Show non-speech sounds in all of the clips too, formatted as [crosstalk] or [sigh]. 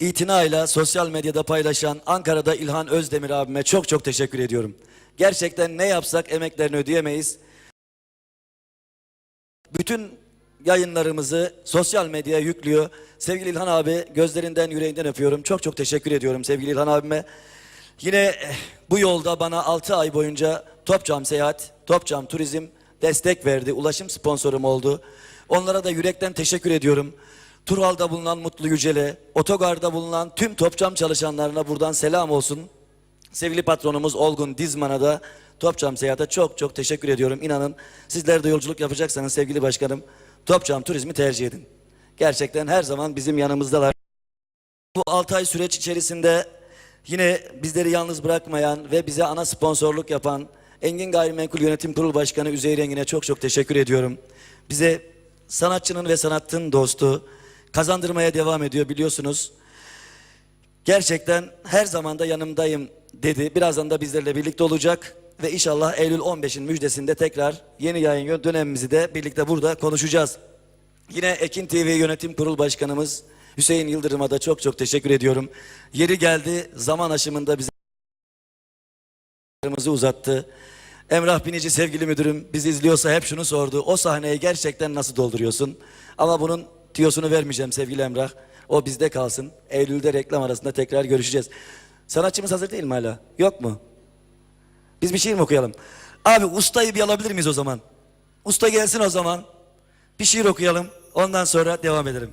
itinayla sosyal medyada paylaşan Ankara'da İlhan Özdemir abime çok çok teşekkür ediyorum. Gerçekten ne yapsak emeklerini ödeyemeyiz. Bütün yayınlarımızı sosyal medyaya yüklüyor. Sevgili İlhan abi gözlerinden yüreğinden öpüyorum. Çok çok teşekkür ediyorum sevgili İlhan abime. Yine eh, bu yolda bana 6 ay boyunca Topçam Seyahat, Topçam Turizm destek verdi. Ulaşım sponsorum oldu. Onlara da yürekten teşekkür ediyorum. Turhal'da bulunan Mutlu Yücel'e, Otogar'da bulunan tüm Topçam çalışanlarına buradan selam olsun. Sevgili patronumuz Olgun Dizman'a da Topçam Seyahat'e çok çok teşekkür ediyorum. İnanın sizler de yolculuk yapacaksanız sevgili başkanım Topçam Turizm'i tercih edin. Gerçekten her zaman bizim yanımızdalar. Bu 6 ay süreç içerisinde yine bizleri yalnız bırakmayan ve bize ana sponsorluk yapan Engin Gayrimenkul Yönetim Kurulu Başkanı Üzeyir Engin'e çok çok teşekkür ediyorum. Bize sanatçının ve sanatın dostu kazandırmaya devam ediyor biliyorsunuz. Gerçekten her zaman da yanımdayım dedi. Birazdan da bizlerle birlikte olacak ve inşallah Eylül 15'in müjdesinde tekrar yeni yayın dönemimizi de birlikte burada konuşacağız. Yine Ekin TV Yönetim Kurulu Başkanımız Hüseyin Yıldırım'a da çok çok teşekkür ediyorum. Yeri geldi zaman aşımında bize uzattı. Emrah Binici sevgili müdürüm bizi izliyorsa hep şunu sordu. O sahneyi gerçekten nasıl dolduruyorsun? Ama bunun tiyosunu vermeyeceğim sevgili Emrah. O bizde kalsın. Eylül'de reklam arasında tekrar görüşeceğiz. Sanatçımız hazır değil mi hala? Yok mu? Biz bir şiir mi okuyalım? Abi ustayı bir alabilir miyiz o zaman? Usta gelsin o zaman. Bir şiir okuyalım. Ondan sonra devam edelim.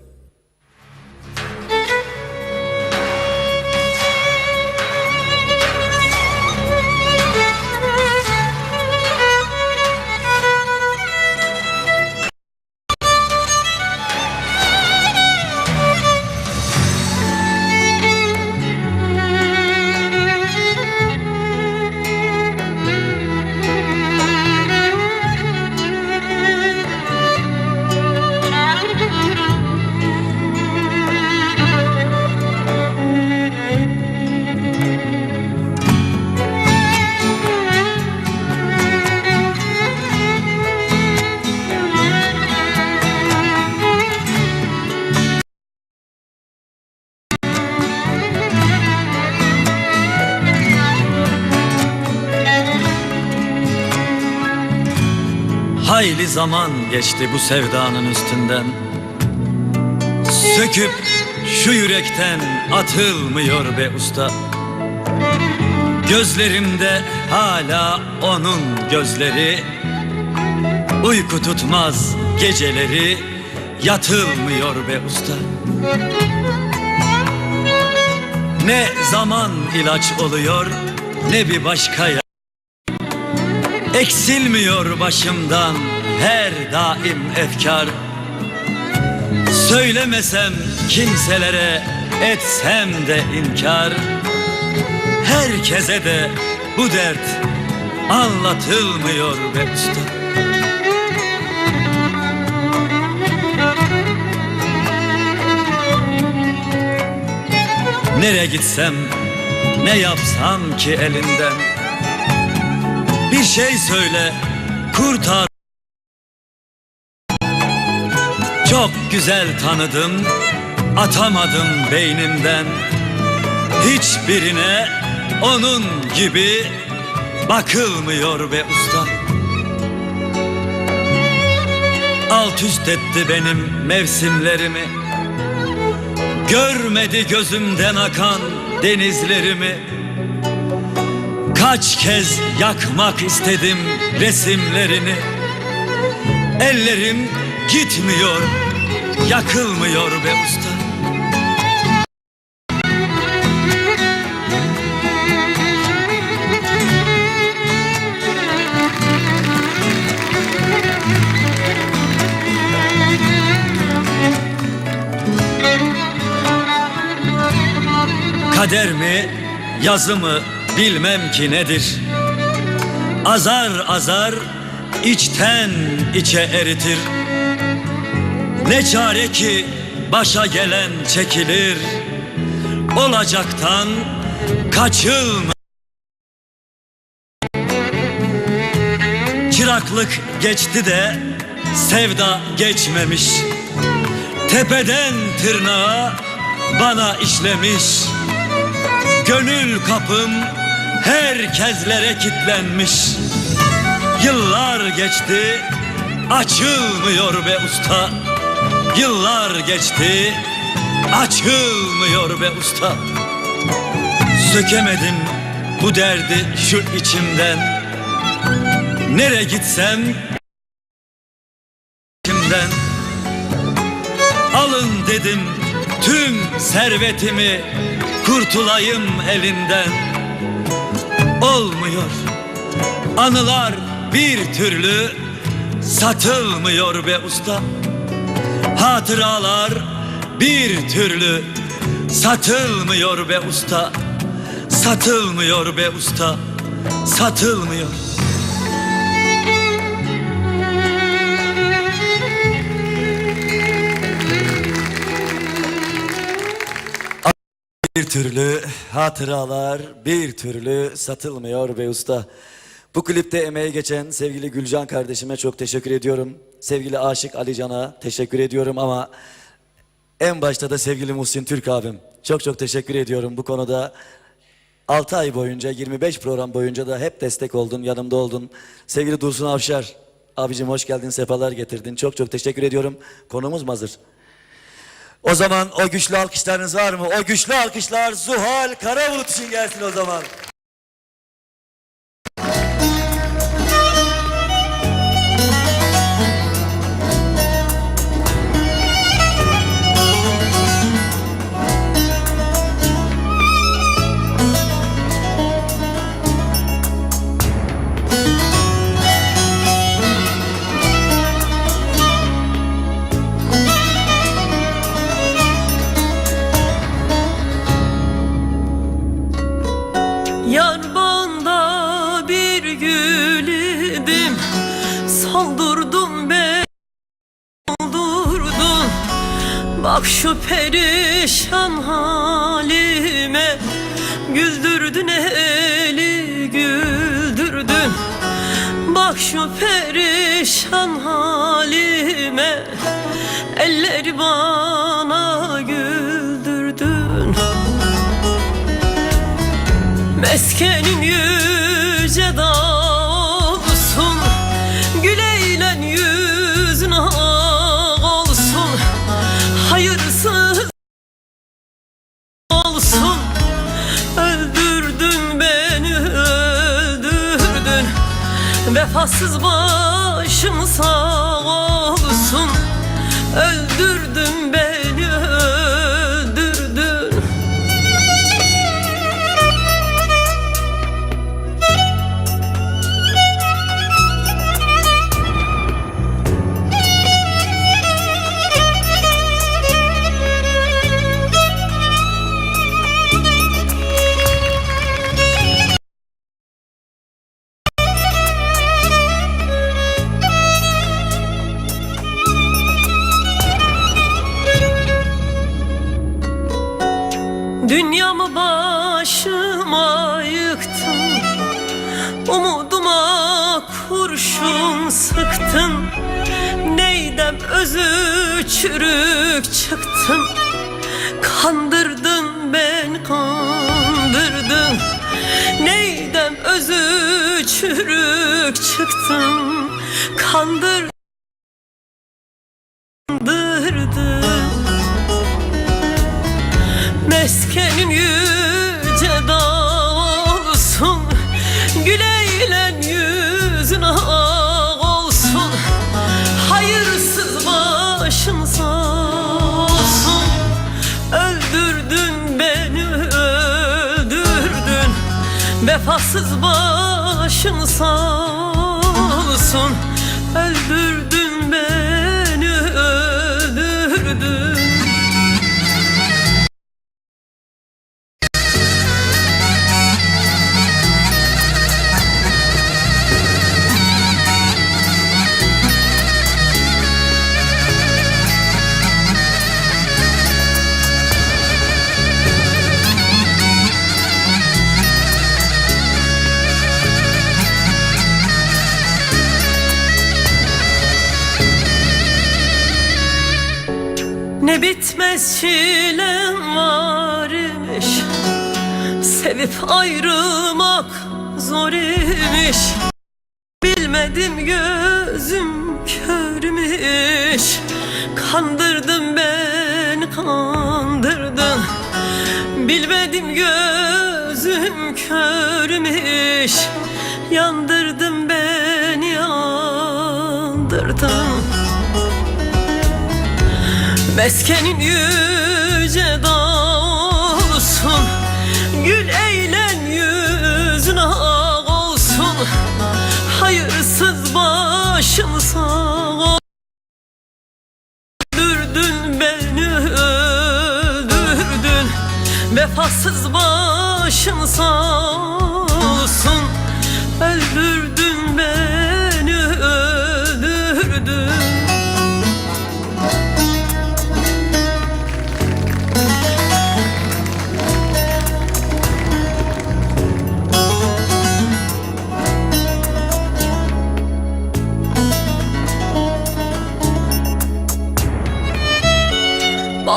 Hayli zaman geçti bu sevdanın üstünden. Söküp şu yürekten atılmıyor be usta. Gözlerimde hala onun gözleri. Uyku tutmaz geceleri Yatılmıyor be usta. Ne zaman ilaç oluyor Ne bir başka ya Eksilmiyor başımdan her daim efkar. Söylemesem kimselere etsem de inkar. Herkese de bu dert anlatılmıyor be usta Nereye gitsem ne yapsam ki elinden bir şey söyle kurtar. Çok güzel tanıdım atamadım beynimden. Hiçbirine onun gibi bakılmıyor be usta. Alt üst etti benim mevsimlerimi. Görmedi gözümden akan denizlerimi Kaç kez yakmak istedim resimlerini. Ellerim gitmiyor, yakılmıyor be usta. Kader mi, yazı mı bilmem ki nedir. Azar azar içten içe eritir. Ne çare ki başa gelen çekilir. Olacaktan kaçılma. Çıraklık geçti de sevda geçmemiş. Tepeden tırnağa bana işlemiş. Gönül kapım herkeslere kitlenmiş. Yıllar geçti açılmıyor be usta. Yıllar geçti açılmıyor be usta. Sökemedim bu derdi şu içimden. Nere gitsem içimden. Alın dedim tüm servetimi Kurtulayım elinden Olmuyor. Anılar bir türlü Satılmıyor be usta. Hatıralar bir türlü Satılmıyor be usta. Satılmıyor be usta Satılmıyor türlü hatıralar bir türlü satılmıyor be usta. Bu klipte emeği geçen sevgili Gülcan kardeşime çok teşekkür ediyorum. Sevgili Aşık Ali Can'a teşekkür ediyorum ama en başta da sevgili Muhsin Türk abim. Çok çok teşekkür ediyorum bu konuda. 6 ay boyunca 25 program boyunca da hep destek oldun, yanımda oldun. Sevgili Dursun Avşar, abicim hoş geldin, sefalar getirdin. Çok çok teşekkür ediyorum. Konumuz mu hazır? O zaman o güçlü alkışlarınız var mı? O güçlü alkışlar Zuhal Karabulut için gelsin o zaman. Perişan halime Güldürdün eli güldürdün. Bak şu perişan halime Elleri bana güldürdün. Meskenin yüce dağ başıma yıktın. Umuduma kurşun sıktın. Neydem özü çürük çıktın? Kandırdın ben kandırdın. Neydem özü çürük çıktın? Kandırdın. Meskenin yüce Vefasız başın sağ olsun Bitmez çilem var imiş Sevip ayrılmak zor imiş. Bilmedim gözüm körmüş. Kandırdın ben kandırdın Bilmedim gözüm körmüş. Yandırdın ben yandırdın Meskenin yüce dağ olsun Gül eğlen yüzün ağ olsun. Hayırsız başın sağ ol. Öldürdün beni öldürdün. Vefasız başın sağ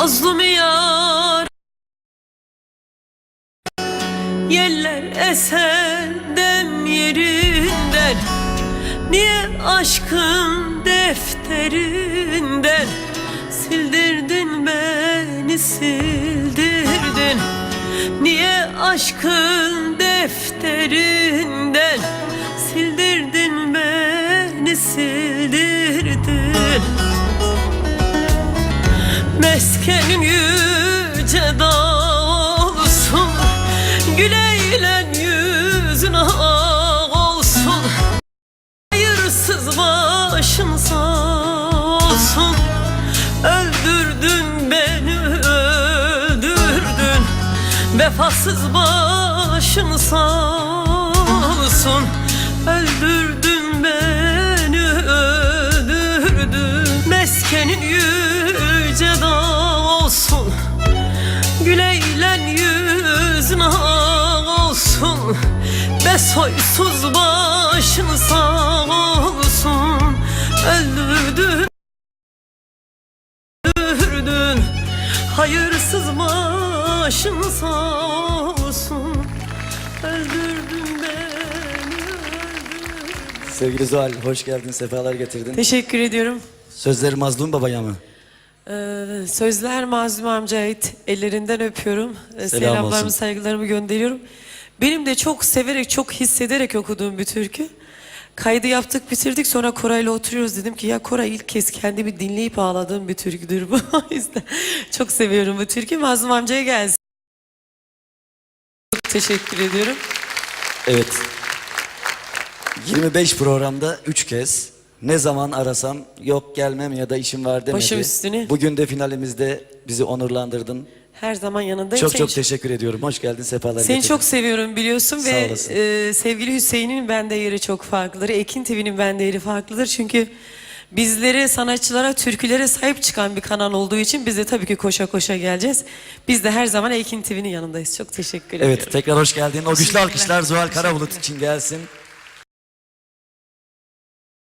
Mazlum yar. Yeller eser dem yerinden. Niye aşkın defterinden? Sildirdin beni sildirdin. Niye aşkın defterinden Vefasız başın sağ olsun. Öldürdün beni öldürdün. Meskenin yüce dağ olsun. Gül eğlen yüzün ağ olsun. Be soysuz başın sağ olsun. Öldürdün öldürdün. Hayırsız başın sağ olsun Öldürdün beni öldürdün Sevgili Zuhal hoş geldin, sefalar getirdin. Teşekkür ediyorum. Sözleri Mazlum Baba'ya mı? Ee, sözler Mazlum amcaya ait. Ellerinden öpüyorum. Ee, Selam Selamlarımı, olsun. saygılarımı gönderiyorum. Benim de çok severek, çok hissederek okuduğum bir türkü. Kaydı yaptık, bitirdik. Sonra Koray'la oturuyoruz. Dedim ki ya Koray ilk kez kendimi dinleyip ağladığım bir türküdür bu. [laughs] Çok seviyorum bu türkü. Mazlum amcaya gelsin. Çok teşekkür ediyorum. Evet. 25 programda 3 kez ne zaman arasam yok gelmem ya da işim var demedi. Başım üstüne. Bugün de finalimizde bizi onurlandırdın. Her zaman yanındayım. Çok Seni çok teşekkür ediyorum. Hoş geldin, sefalar Seni getirdin. çok seviyorum biliyorsun Sağ ve olasın. e, sevgili Hüseyin'in bende yeri çok farklıdır. Ekin TV'nin bende yeri farklıdır. Çünkü bizlere, sanatçılara, türkülere sahip çıkan bir kanal olduğu için biz de tabii ki koşa koşa geleceğiz. Biz de her zaman Ekin TV'nin yanındayız. Çok teşekkür ediyorum. Evet, tekrar hoş geldin. O güçlü alkışlar Zuhal Karabulut için gelsin.